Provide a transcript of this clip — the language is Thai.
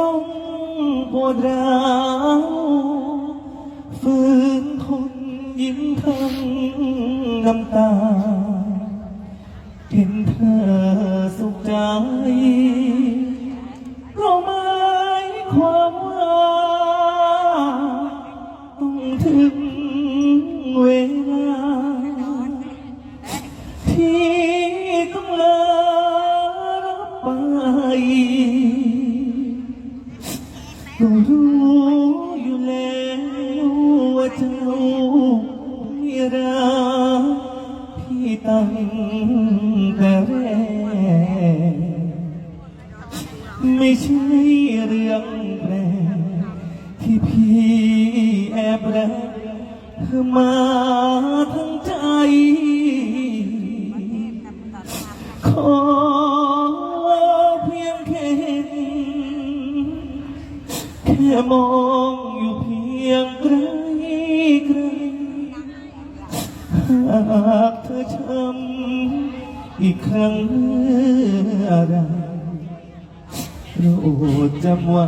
ต้องปวดร้าวฝืนทนยิ้มทั้งน้ำตา เห็นเธอสุขใจก็หมายความว่าต้องถึงเวลา ที่ต้องลารับไป ก็รู้อยู่แล้วว่าเจ้าไม่รักพี่ตั้งแต่แรกไม่ใช่เรื่องแปลกที่พี่แอบรักเธอมาทั้งใจ แค่มองอยู่เพียงไกลไกลหากเธอช้ำอีกครั้งเมื่อไรโปรดจำไว้